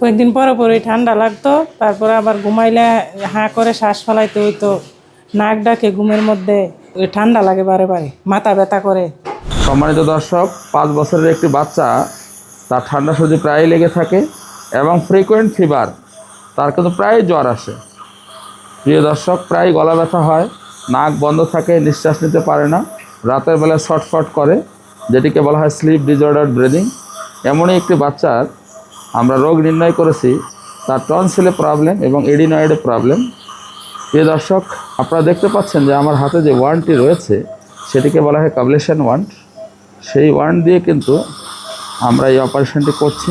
কয়েকদিন পরে পরে ঠান্ডা লাগতো, তারপরে আবার ঘুমাইলে হাঁ করে শ্বাস ফেলাইতে হইতো। নাক ডাকে ঘুমের মধ্যে, ওই ঠান্ডা লাগে বারে বারে, মাথা ব্যথা করে। সম্মানিত দর্শক, পাঁচ বছরের একটি বাচ্চা, তার ঠান্ডা সর্দি প্রায় লেগে থাকে এবং ফ্রিকোয়েন্ট ফিভার তার কিন্তু প্রায় জ্বর আসে। প্রিয় দর্শক প্রায় গলা ব্যথা হয়, নাক বন্ধ থাকে, নিঃশ্বাস নিতে পারে না, রাতের বেলা শর্টফট করে, যেটিকে বলা হয় স্লিপ ডিজর্ডার ব্রিদিং এমনই একটি বাচ্চার আমরা রোগ নির্ণয় করেছি, তার টনসিলে প্রবলেম এবং এডিনয়েডে প্রবলেম প্রিয় দর্শক, আপনারা দেখতে পাচ্ছেন যে আমার হাতে যে ওয়ার্নটি রয়েছে, সেটিকে বলা হয় কাবলেশন ওয়ান্ট সেই ওয়ার্ন দিয়ে কিন্তু আমরা এই অপারেশনটি করছি।